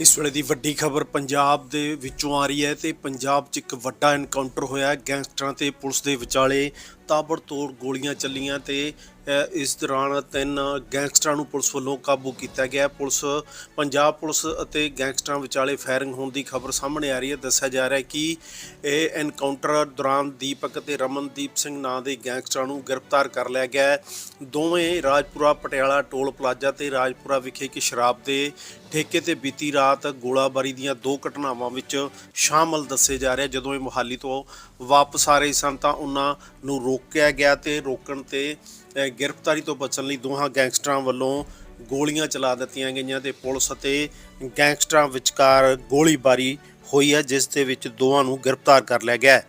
ਇਸ ਵੇਲੇ ਦੀ ਵੱਡੀ ਖਬਰ ਪੰਜਾਬ ਦੇ ਵਿੱਚੋਂ ਆ ਰਹੀ ਹੈ ਤੇ ਪੰਜਾਬ 'ਚ ਇੱਕ ਵੱਡਾ ਐਨਕਾਊਂਟਰ ਹੋਇਆ ਗੈਂਗਸਟਰਾਂ ਤੇ ਪੁਲਿਸ ਦੇ ਵਿਚਾਲੇ ਤਾਬੜਤੋੜ ਗੋਲੀਆਂ ਚੱਲੀਆਂ ਤੇ ਇਸ ਦੌਰਾਨ ਤਿੰਨ ਗੈਂਗਸਟਰਾਂ ਨੂੰ ਪੁਲਿਸ ਵੱਲੋਂ ਕਾਬੂ ਕੀਤਾ ਗਿਆ। ਪੁਲਿਸ, ਪੰਜਾਬ ਪੁਲਿਸ ਅਤੇ ਗੈਂਗਸਟਰਾਂ ਵਿਚਾਲੇ ਫਾਇਰਿੰਗ ਹੋਣ ਦੀ ਖਬਰ ਸਾਹਮਣੇ ਆ ਰਹੀ ਹੈ। ਦੱਸਿਆ ਜਾ ਰਿਹਾ ਹੈ ਕਿ ਇਹ ਐਨਕਾਊਂਟਰ ਦੌਰਾਨ ਦੀਪਕ ਅਤੇ ਰਮਨਦੀਪ ਸਿੰਘ ਨਾਂ ਦੇ ਗੈਂਗਸਟਰਾਂ ਨੂੰ ਗ੍ਰਿਫਤਾਰ ਕਰ ਲਿਆ ਗਿਆ ਦੋਵੇਂ ਰਾਜਪੁਰਾ, ਪਟਿਆਲਾ ਟੋਲ ਪਲਾਜ਼ਾ ਤੇ ਰਾਜਪੁਰਾ ਵਿਖੇ ਇੱਕ ਸ਼ਰਾਬ ਦੇ ਠੇਕੇ ਤੇ ਬੀਤੀ ਰਾਤ ਗੋਲਾਬਾਰੀ ਦੀਆਂ ਦੋ ਘਟਨਾਵਾਂ ਵਿੱਚ ਸ਼ਾਮਲ ਦੱਸੇ ਜਾ ਰਹੇ ਜਦੋਂ ਇਹ ਮੁਹਾਲੀ ਤੋਂ ਵਾਪਸ ਆ ਰਹੇ ਸਨ ਤਾਂ ਉਹਨਾਂ ਨੂੰ ਰੋਕਿਆ ਗਿਆ ਤੇ ਰੋਕਣ ਤੇ ਗ੍ਰਿਫਤਾਰੀ ਤੋਂ ਬਚਣ ਲਈ ਦੋਹਾਂ ਗੈਂਗਸਟਰਾਂ ਵੱਲੋਂ ਗੋਲੀਆਂ ਚਲਾ ਦਿੱਤੀਆਂ ਗਈਆਂ ਤੇ ਪੁਲਿਸ ਅਤੇ ਗੈਂਗਸਟਰਾਂ ਵਿਚਕਾਰ ਗੋਲੀਬਾਰੀ ਹੋਈ ਹੈ, ਜਿਸ ਦੇ ਵਿੱਚ ਦੋਵਾਂ ਨੂੰ ਗ੍ਰਿਫਤਾਰ ਕਰ ਲਿਆ ਗਿਆ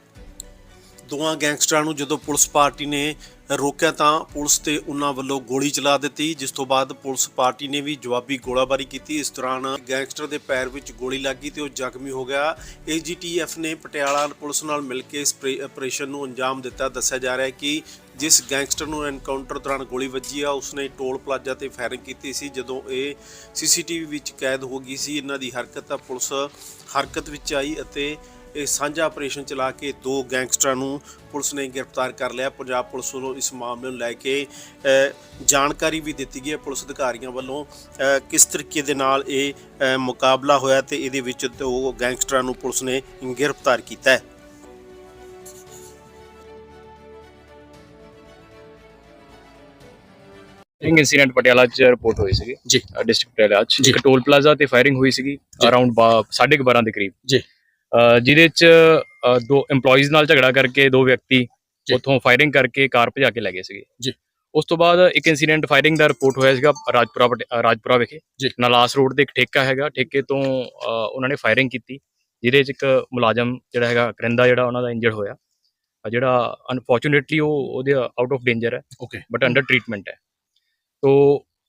ਦੋਹਾਂ ਗੈਂਗਸਟਰਾਂ ਨੂੰ ਜਦੋਂ ਪੁਲਿਸ ਪਾਰਟੀ ਨੇ ਰੋਕਿਆ ਤਾਂ ਪੁਲਿਸ ਤੇ ਉਹਨਾਂ ਵੱਲੋਂ ਗੋਲੀ ਚਲਾ ਦਿੱਤੀ, ਜਿਸ ਤੋਂ ਬਾਅਦ ਪੁਲਿਸ ਪਾਰਟੀ ਨੇ ਵੀ ਜਵਾਬੀ ਗੋਲਾਬਾਰੀ ਕੀਤੀ। ਇਸ ਦੌਰਾਨ ਗੈਂਗਸਟਰ ਦੇ ਪੈਰ ਵਿੱਚ ਗੋਲੀ ਲੱਗੀ ਤੇ ਉਹ ਜ਼ਖਮੀ ਹੋ ਗਿਆ। ਏਜੀਟੀਐਫ ਨੇ ਪਟਿਆਲਾ ਪੁਲਿਸ ਨਾਲ ਮਿਲ ਕੇ ਇਸ ਪ੍ਰੇ- ਆਪਰੇਸ਼ਨ ਨੂੰ ਅੰਜਾਮ ਦਿੱਤਾ। ਦੱਸਿਆ ਜਾ ਰਿਹਾ ਹੈ ਕਿ ਜਿਸ ਗੈਂਗਸਟਰ ਨੂੰ ਐਨਕਾਊਂਟਰ ਦੌਰਾਨ ਗੋਲੀ ਵੱਜੀ ਆ, ਉਸਨੇ ਟੋਲ ਪਲਾਜ਼ਾ ਤੇ ਫਾਇਰਿੰਗ ਕੀਤੀ ਸੀ, ਜਦੋਂ ਇਹ ਸੀਸੀਟੀਵੀ ਵਿੱਚ ਕੈਦ ਹੋ ਗਈ ਸੀ। ਇਹਨਾਂ ਦੀ ਹਰਕਤ ਤਾਂ ਪੁਲਿਸ ਹਰਕਤ ਵਿੱਚ ਆਈ ਅਤੇ ਇਹ ਸਾਂਝਾ ਆਪਰੇਸ਼ਨ ਚਲਾ ਕੇ ਦੋ ਗੈਂਗਸਟਰਾਂ ਨੂੰ ਪੁਲਿਸ ਨੇ ਗ੍ਰਿਫਤਾਰ ਕਰ ਲਿਆ। ਪੰਜਾਬ ਪੁਲਿਸ ਵੱਲੋਂ ਇਸ ਮਾਮਲੇ ਨੂੰ ਲੈ ਕੇ ਜਾਣਕਾਰੀ ਵੀ ਦਿੱਤੀ ਗਈ ਹੈ ਪੁਲਿਸ ਅਧਿਕਾਰੀਆਂ ਵੱਲੋਂ। ਕਿਸ ਤਰੀਕੇ ਦੇ ਨਾਲ ਇਹ ਮੁਕਾਬਲਾ ਹੋਇਆ ਤੇ ਇਹਦੇ ਵਿੱਚ ਦੋ ਗੈਂਗਸਟਰਾਂ ਨੂੰ ਪੁਲਿਸ ਨੇ ਗ੍ਰਿਫਤਾਰ ਕੀਤਾ ਹੈ। ਇੱਕ ਇਨਸੀਡੈਂਟ ਪਟਿਆਲਾ ਚ ਰਿਪੋਰਟ ਹੋਈ ਸੀਗੀ। ਜੀ। ਡਿਸਟ੍ਰਿਕਟ ਪਟਿਆਲਾ ਚ। ਜੀ। ਇੱਕ ਟੋਲ ਪਲਾਜ਼ਾ ਤੇ ਫਾਇਰਿੰਗ ਹੋਈ ਸੀਗੀ ਅਰਾਊਂਡ 12:30 ਦੇ ਕਰੀਬ। ਜੀ। ਜਿਹਦੇ ਚ ਦੋ EMPLOYEES ਨਾਲ ਝਗੜਾ ਕਰਕੇ ਦੋ ਵਿਅਕਤੀ। ਉੱਥੋਂ ਫਾਇਰਿੰਗ ਕਰਕੇ ਕਾਰ ਭਜਾ ਕੇ ਲੈ ਗਏ ਸੀਗੇ ਜੀ। ਉਸ ਤੋਂ ਬਾਅਦ ਇੱਕ ਇਨਸੀਡੈਂਟ ਫਾਇਰਿੰਗ ਦਾ ਰਿਪੋਰਟ ਹੋਇਆ ਸੀਗਾ ਰਾਜਪੁਰਾ ਰਾਜਪੁਰਾ ਵਿਖੇ। ਨਲਾਸ ਰੋਡ ਤੇ ਇੱਕ ਠੇਕਾ ਹੈਗਾ ਠੇਕੇ ਤੋਂ ਉਹਨਾਂ ਨੇ ਫਾਇਰਿੰਗ ਕੀਤੀ ਜਿਹਦੇ ਚ ਇੱਕ ਮੁਲਾਜ਼ਮ ਜਿਹੜਾ ਹੈਗਾ ਕਰਿੰਦਾ ਜਿਹੜਾ ਉਹਨਾਂ ਦਾ ਇੰਜਰਡ ਹੋਇਆ ਜਿਹੜਾ ਅਨਫੋਰਚੂਨੇਟਲੀ ਉਹ ਉਹਦੇ ਆਊਟ ਆਫ ਡੇਂਜਰ ਹੈ ਓਕੇ ਬਟ ਅੰਡਰ ਟ੍ਰੀਟਮੈਂਟ ਹੈ ਤੋ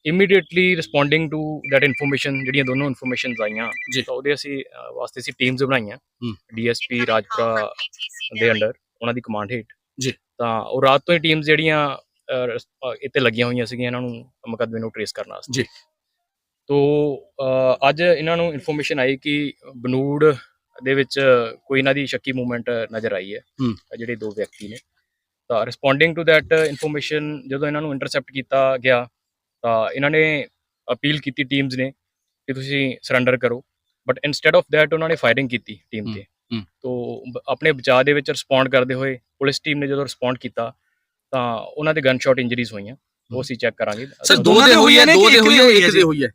immediately responding to that information ਜਿਹੜੀਆਂ ਦੋਨੋਂ ਇਨਫੋਰਮੇਸ਼ਨਸ ਆਈਆਂ ਜੀ। ਤਾਂ ਉਹਦੇ ਅਸੀਂ ਅਹ, ਵਾਸਤੇ ਅਸੀਂ ਟੀਮਸ ਬਣਾਈਆਂ ਹੂੰ। ਡੀਐਸਪੀ ਰਾਜਪੁਰਾ ਦੇ ਅੰਡਰ ਉਹਨਾਂ ਦੀ ਕਮਾਂਡ ਹੇਠ ਜੀ। ਤਾਂ ਉਹ ਰਾਤ ਤੋਂ ਹੀ ਟੀਮਸ ਜਿਹੜੀਆਂ ਅਹ, ਰਸ- ਅਹ, ਇੱਥੇ ਲੱਗੀਆਂ ਹੋਈਆਂ ਸੀਗੀਆਂ ਇਹਨਾਂ ਨੂੰ ਮੁਕੱਦਮੇ ਨੂੰ ਟ੍ਰੇਸ ਕਰਨ ਵਾਸਤੇ ਜੀ। ਤੋ ਅਹ, ਅੱਜ ਇਹਨਾਂ ਨੂੰ ਇਨਫੋਰਮੇਸ਼ਨ ਆਈ ਕਿ ਬਨੂੜ ਦੇ ਵਿੱਚ ਕੋਈ ਇਹਨਾਂ ਦੀ ਸ਼ੱਕੀ ਮੂਵਮੈਂਟ ਨਜ਼ਰ ਆਈ ਹੈ ਹੂੰ। ਜਿਹੜੇ ਦੋ ਵਿਅਕਤੀ ਨੇ ਤਾਂ ਰਿਸਪੋਂਡਿੰਗ ਟੂ ਦੈਟ ਇਨਫੋਰਮੇਸ਼ਨ ਜਦੋਂ ਇਹਨਾਂ ਨੂੰ ਇੰਟਰਸੈਪਟ ਕੀਤਾ ਗਿਆ ਤਾਂ ਇਹਨਾਂ ਨੇ ਅਪੀਲ ਕੀਤੀ ਟੀਮਸ ਨੇ ਕਿ ਤੁਸੀਂ ਸਰੈਂਡਰ ਕਰੋ ਬਟ ਇਨਸਟੈਡ ਆਫ ਦੈਟ ਉਹਨਾਂ ਨੇ ਫਾਇਰਿੰਗ ਕੀਤੀ ਟੀਮ ਤੇ। ਤੋਂ ਆਪਣੇ ਬਚਾਅ ਦੇ ਵਿੱਚ ਰਿਸਪੌਂਡ ਕਰਦੇ ਹੋਏ ਪੁਲਿਸ ਟੀਮ ਨੇ ਜਦੋਂ ਰਿਸਪੌਂਡ ਕੀਤਾ ਤਾਂ ਉਹਨਾਂ ਦੇ ਗਨ ਸ਼ਾਟ ਇੰਜਰੀਜ਼ ਹੋਈਆਂ। ਉਹ ਅਸੀਂ ਚੈੱਕ ਕਰਾਂਗੇ। ਸਰ ਦੋ ਦੇ ਹੋਈ ਹੈ ਦੋ ਦੇ ਹੋਈ ਹੈ ਇੱਕ ਦੇ ਹੋਈ ਹੈ?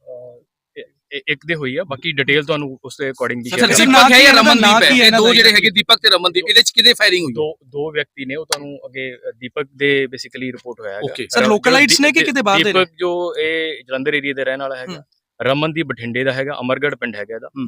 ਇੱਕ ਦੇ ਹੋਈ ਆ ਬਾਕੀ ਡਿਟੇਲ ਤੁਹਾਨੂੰ ਉਸ ਦੇ ਅਕੋਰਡਿੰਗ ਸਰ ਸਰ, ਦੀਪਕ ਹੈ ਕੀ ਜਾਂ ਰਮਨਦੀਪ ਹੈ ਇਹ ਦੋ ਜਿਹੜੇ ਦਾ? ਹੈਗੇ ਦੀਪਕ ਤੇ ਰਮਨਦੀਪ ਇਹਦੇ ਚ ਕਿਹਦੇ ਫਾਇਰਿੰਗ ਹੋਈ ਦੋ ਦੋ ਵਿਅਕਤੀ ਨੇ ਉਹ ਤੁਹਾਨੂੰ ਅੱਗੇ ਦੀਪਕ ਦੇ ਬੇਸਿਕਲੀ ਰਿਪੋਰਟ ਹੋਇਆ ਹੈਗਾ. ਸਰ, ਜੋ ਨੇ ਕਿ ਦੀ- ਕਿਤੇ ਬਾਹਰ ਦੇ? ਦੀਪਕ ਜੋ ਇਹ ਜਲੰਧਰ ਏਰੀਆ ਦੇ ਰਹਿਣ ਵਾਲਾ ਹੈਗਾ ਰਮਨਦੀਪ ਬਠਿੰਡੇ ਦਾ ਹੈਗਾ ਅਮਰਗੜ ਪਿੰਡ ਹੈਗਾ ਇਹਦਾ ਹੂੰ।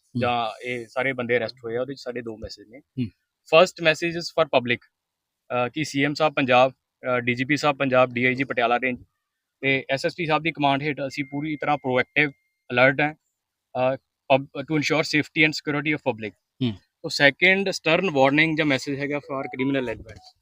ਜਾਂ ਇਹ ਸਾਰੇ ਬੰਦੇ ਅਰੈਸਟ ਹੋਏ ਆ ਉਹਦੇ ਚ ਸਾਡੇ ਦੋ ਮੈਸੇਜ ਨੇ। First message is for public ਕਿ ਸੀਐਮ ਸਾਹਿਬ ਪੰਜਾਬ ਡੀਜੀਪੀ ਸਾਹਿਬ ਪੰਜਾਬ ਡੀਆਈਜੀ ਪਟਿਆਲਾ ਰੇਂਜ ਤੇ ਐਸਐਸਪੀ ਸਾਹਿਬ ਦੀ ਕਮਾਂਡ ਹੇਠ ਅਸੀਂ ਪੂਰੀ ਤਰ੍ਹਾਂ ਪ੍ਰੋਐਕਟਿਵ ਅਲਰਟ ਹੈ to ensure safety and security of public. ਤੋ ਸੈਕੰਡ ਸਟਰਨ ਵਾਰਨਿੰਗ ਜਾਂ ਮੈਸੇਜ ਹੈਗਾ ਫॉर ਕ੍ਰਿਮੀਨਲ ਐਲੀਮੈਂਟਸ